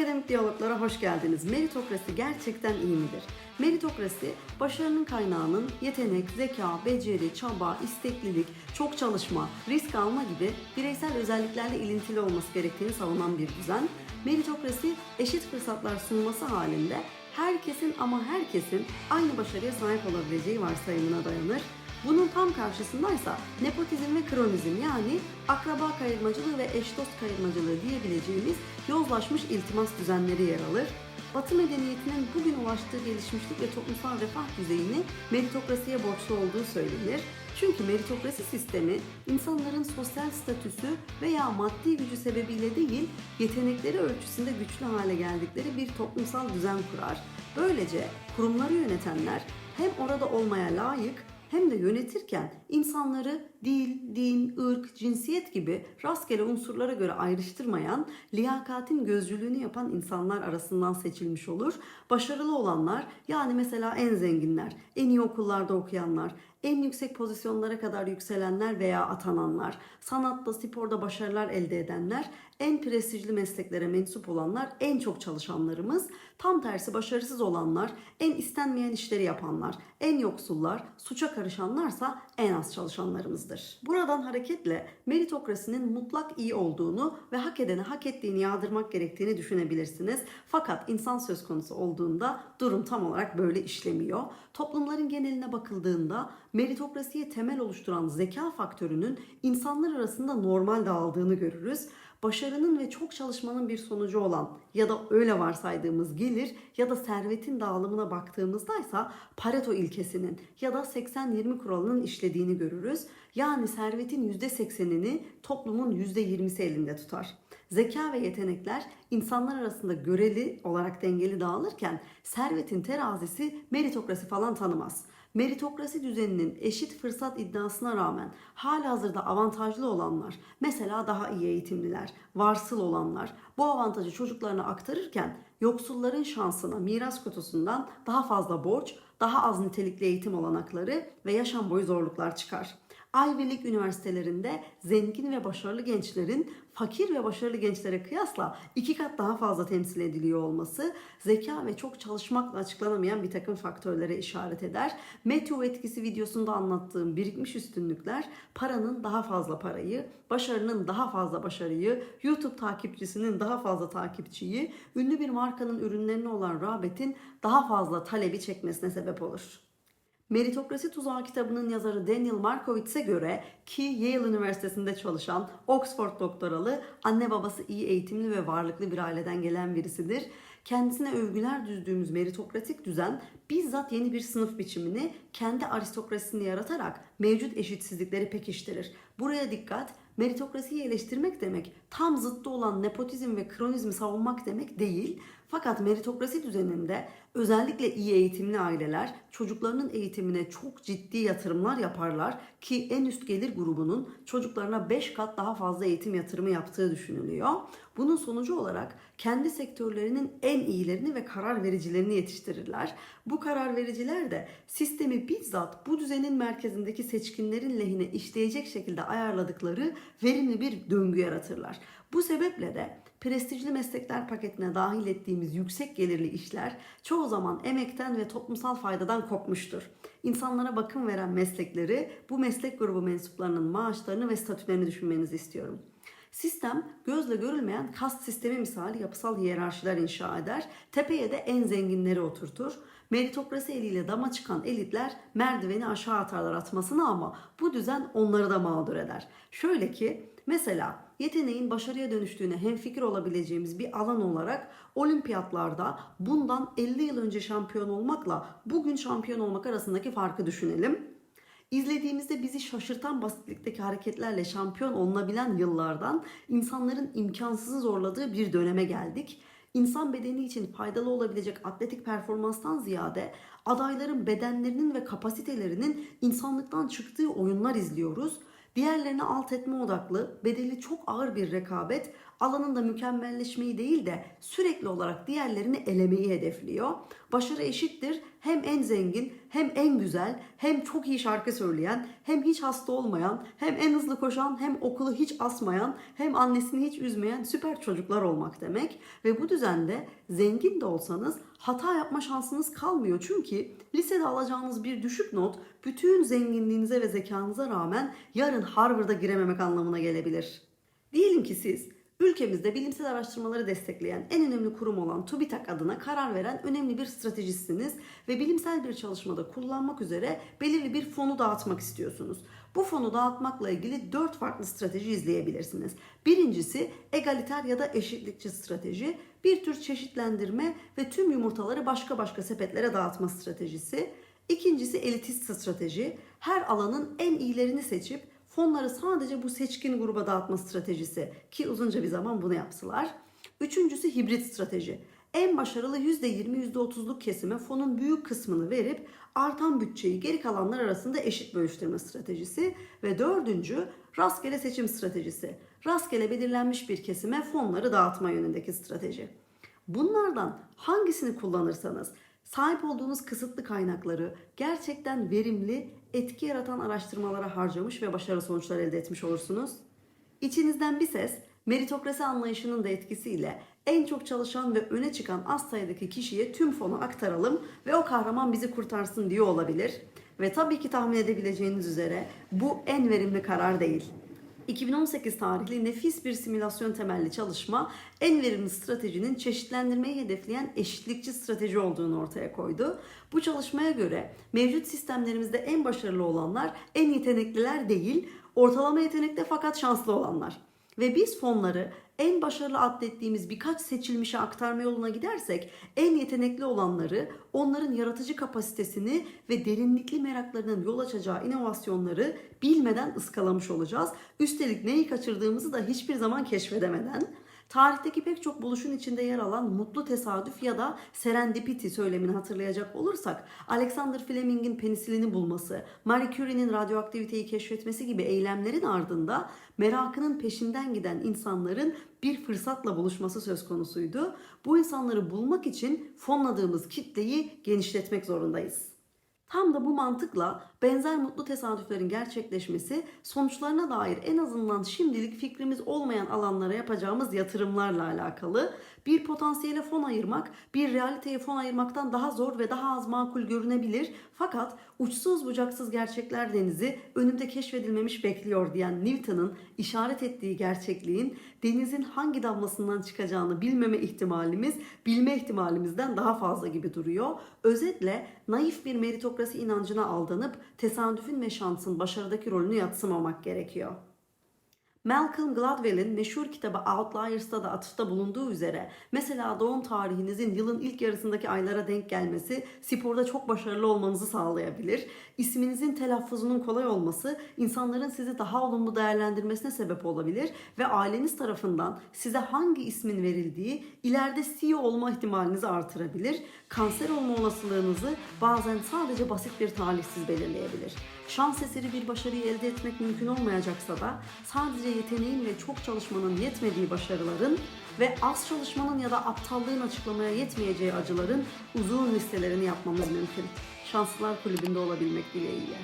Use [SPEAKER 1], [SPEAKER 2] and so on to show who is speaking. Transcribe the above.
[SPEAKER 1] Akademik diyaloglara hoş geldiniz. Meritokrasi gerçekten iyi midir? Meritokrasi, başarının kaynağının yetenek, zeka, beceri, çaba, isteklilik, çok çalışma, risk alma gibi bireysel özelliklerle ilintili olması gerektiğini savunan bir düzen. Meritokrasi, eşit fırsatlar sunması halinde herkesin ama herkesin aynı başarıya sahip olabileceği varsayımına dayanır. Bunun tam karşısındaysa nepotizm ve kronizm yani akraba kayırmacılığı ve eş dost kayırmacılığı diyebileceğimiz yozlaşmış iltimas düzenleri yer alır. Batı medeniyetinin bugün ulaştığı gelişmişlik ve toplumsal refah düzeyini meritokrasiye borçlu olduğu söylenir. Çünkü meritokrasi sistemi insanların sosyal statüsü veya maddi gücü sebebiyle değil, yetenekleri ölçüsünde güçlü hale geldikleri bir toplumsal düzen kurar. Böylece kurumları yönetenler hem orada olmaya layık hem de yönetirken insanları dil, din, ırk, cinsiyet gibi rastgele unsurlara göre ayrıştırmayan, liyakatin gözcülüğünü yapan insanlar arasından seçilmiş olur. Başarılı olanlar yani mesela en zenginler, en iyi okullarda okuyanlar, en yüksek pozisyonlara kadar yükselenler veya atananlar, sanatta, sporda başarılar elde edenler, en prestijli mesleklere mensup olanlar, en çok çalışanlarımız, tam tersi başarısız olanlar, en istenmeyen işleri yapanlar, en yoksullar, suça karışanlarsa en az çalışanlarımızdır. Buradan hareketle meritokrasinin mutlak iyi olduğunu ve hak edene hak ettiğini yağdırmak gerektiğini düşünebilirsiniz. Fakat insan söz konusu olduğunda durum tam olarak böyle işlemiyor. Toplumların geneline bakıldığında meritokrasiye temel oluşturan zeka faktörünün insanlar arasında normal dağıldığını görürüz başarının ve çok çalışmanın bir sonucu olan ya da öyle varsaydığımız gelir ya da servetin dağılımına baktığımızda ise Pareto ilkesinin ya da 80-20 kuralının işlediğini görürüz. Yani servetin %80'ini toplumun %20'si elinde tutar. Zeka ve yetenekler insanlar arasında göreli olarak dengeli dağılırken servetin terazisi meritokrasi falan tanımaz. Meritokrasi düzeninin eşit fırsat iddiasına rağmen halihazırda avantajlı olanlar, mesela daha iyi eğitimliler, varsıl olanlar bu avantajı çocuklarına aktarırken yoksulların şansına miras kutusundan daha fazla borç, daha az nitelikli eğitim olanakları ve yaşam boyu zorluklar çıkar. Ivy League üniversitelerinde zengin ve başarılı gençlerin fakir ve başarılı gençlere kıyasla iki kat daha fazla temsil ediliyor olması zeka ve çok çalışmakla açıklanamayan bir takım faktörlere işaret eder. Matthew etkisi videosunda anlattığım birikmiş üstünlükler paranın daha fazla parayı, başarının daha fazla başarıyı, YouTube takipçisinin daha fazla takipçiyi, ünlü bir markanın ürünlerine olan rağbetin daha fazla talebi çekmesine sebep olur. Meritokrasi Tuzağı kitabının yazarı Daniel Markowitz'e göre ki Yale Üniversitesi'nde çalışan Oxford doktoralı, anne babası iyi eğitimli ve varlıklı bir aileden gelen birisidir. Kendisine övgüler düzdüğümüz meritokratik düzen bizzat yeni bir sınıf biçimini kendi aristokrasisini yaratarak mevcut eşitsizlikleri pekiştirir. Buraya dikkat, meritokrasiyi eleştirmek demek tam zıttı olan nepotizm ve kronizmi savunmak demek değil. Fakat meritokrasi düzeninde özellikle iyi eğitimli aileler çocuklarının eğitimine çok ciddi yatırımlar yaparlar ki en üst gelir grubunun çocuklarına 5 kat daha fazla eğitim yatırımı yaptığı düşünülüyor. Bunun sonucu olarak kendi sektörlerinin en iyilerini ve karar vericilerini yetiştirirler. Bu karar vericiler de sistemi bizzat bu düzenin merkezindeki seçkinlerin lehine işleyecek şekilde ayarladıkları verimli bir döngü yaratırlar. Bu sebeple de prestijli meslekler paketine dahil ettiğimiz yüksek gelirli işler çoğu zaman emekten ve toplumsal faydadan kopmuştur. İnsanlara bakım veren meslekleri bu meslek grubu mensuplarının maaşlarını ve statülerini düşünmenizi istiyorum. Sistem gözle görülmeyen kast sistemi misali yapısal hiyerarşiler inşa eder. Tepeye de en zenginleri oturtur. Meritokrasi eliyle dama çıkan elitler merdiveni aşağı atarlar atmasına ama bu düzen onları da mağdur eder. Şöyle ki mesela yeteneğin başarıya dönüştüğüne hemfikir olabileceğimiz bir alan olarak olimpiyatlarda bundan 50 yıl önce şampiyon olmakla bugün şampiyon olmak arasındaki farkı düşünelim. İzlediğimizde bizi şaşırtan basitlikteki hareketlerle şampiyon olunabilen yıllardan insanların imkansızı zorladığı bir döneme geldik. İnsan bedeni için faydalı olabilecek atletik performanstan ziyade adayların bedenlerinin ve kapasitelerinin insanlıktan çıktığı oyunlar izliyoruz. Diğerlerini alt etme odaklı, bedeli çok ağır bir rekabet Alanında mükemmelleşmeyi değil de sürekli olarak diğerlerini elemeyi hedefliyor. Başarı eşittir hem en zengin, hem en güzel, hem çok iyi şarkı söyleyen, hem hiç hasta olmayan, hem en hızlı koşan, hem okulu hiç asmayan, hem annesini hiç üzmeyen süper çocuklar olmak demek. Ve bu düzende zengin de olsanız hata yapma şansınız kalmıyor. Çünkü lisede alacağınız bir düşük not bütün zenginliğinize ve zekanıza rağmen yarın Harvard'a girememek anlamına gelebilir. Diyelim ki siz ülkemizde bilimsel araştırmaları destekleyen en önemli kurum olan TÜBİTAK adına karar veren önemli bir stratejistsiniz ve bilimsel bir çalışmada kullanmak üzere belirli bir fonu dağıtmak istiyorsunuz. Bu fonu dağıtmakla ilgili dört farklı strateji izleyebilirsiniz. Birincisi egaliter ya da eşitlikçi strateji, bir tür çeşitlendirme ve tüm yumurtaları başka başka sepetlere dağıtma stratejisi. İkincisi elitist strateji, her alanın en iyilerini seçip fonları sadece bu seçkin gruba dağıtma stratejisi ki uzunca bir zaman bunu yaptılar. Üçüncüsü hibrit strateji. En başarılı %20 %30'luk kesime fonun büyük kısmını verip artan bütçeyi geri kalanlar arasında eşit bölüştürme stratejisi ve dördüncü rastgele seçim stratejisi. Rastgele belirlenmiş bir kesime fonları dağıtma yönündeki strateji. Bunlardan hangisini kullanırsanız sahip olduğunuz kısıtlı kaynakları gerçekten verimli, etki yaratan araştırmalara harcamış ve başarılı sonuçlar elde etmiş olursunuz. İçinizden bir ses meritokrasi anlayışının da etkisiyle en çok çalışan ve öne çıkan az sayıdaki kişiye tüm fonu aktaralım ve o kahraman bizi kurtarsın diyor olabilir. Ve tabii ki tahmin edebileceğiniz üzere bu en verimli karar değil. 2018 tarihli nefis bir simülasyon temelli çalışma en verimli stratejinin çeşitlendirmeyi hedefleyen eşitlikçi strateji olduğunu ortaya koydu. Bu çalışmaya göre mevcut sistemlerimizde en başarılı olanlar en yetenekliler değil, ortalama yetenekli fakat şanslı olanlar. Ve biz fonları en başarılı adlettiğimiz birkaç seçilmişe aktarma yoluna gidersek en yetenekli olanları, onların yaratıcı kapasitesini ve derinlikli meraklarının yol açacağı inovasyonları bilmeden ıskalamış olacağız. Üstelik neyi kaçırdığımızı da hiçbir zaman keşfedemeden. Tarihteki pek çok buluşun içinde yer alan mutlu tesadüf ya da serendipity söylemini hatırlayacak olursak Alexander Fleming'in penisilini bulması, Marie Curie'nin radyoaktiviteyi keşfetmesi gibi eylemlerin ardında merakının peşinden giden insanların bir fırsatla buluşması söz konusuydu. Bu insanları bulmak için fonladığımız kitleyi genişletmek zorundayız. Tam da bu mantıkla benzer mutlu tesadüflerin gerçekleşmesi sonuçlarına dair en azından şimdilik fikrimiz olmayan alanlara yapacağımız yatırımlarla alakalı. Bir potansiyele fon ayırmak bir realiteye fon ayırmaktan daha zor ve daha az makul görünebilir. Fakat uçsuz bucaksız gerçekler denizi önümde keşfedilmemiş bekliyor diyen Newton'ın işaret ettiği gerçekliğin denizin hangi damlasından çıkacağını bilmeme ihtimalimiz bilme ihtimalimizden daha fazla gibi duruyor. Özetle naif bir meritokrasi inancına aldanıp tesadüfün ve şansın başarıdaki rolünü yatsımamak gerekiyor. Malcolm Gladwell'in meşhur kitabı Outliers'ta da atıfta bulunduğu üzere mesela doğum tarihinizin yılın ilk yarısındaki aylara denk gelmesi sporda çok başarılı olmanızı sağlayabilir. İsminizin telaffuzunun kolay olması insanların sizi daha olumlu değerlendirmesine sebep olabilir ve aileniz tarafından size hangi ismin verildiği ileride CEO olma ihtimalinizi artırabilir. Kanser olma olasılığınızı bazen sadece basit bir talihsiz belirleyebilir. Şans eseri bir başarıyı elde etmek mümkün olmayacaksa da sadece yeteneğin ve çok çalışmanın yetmediği başarıların ve az çalışmanın ya da aptallığın açıklamaya yetmeyeceği acıların uzun listelerini yapmamız mümkün. Şanslılar kulübünde olabilmek dileğiyle.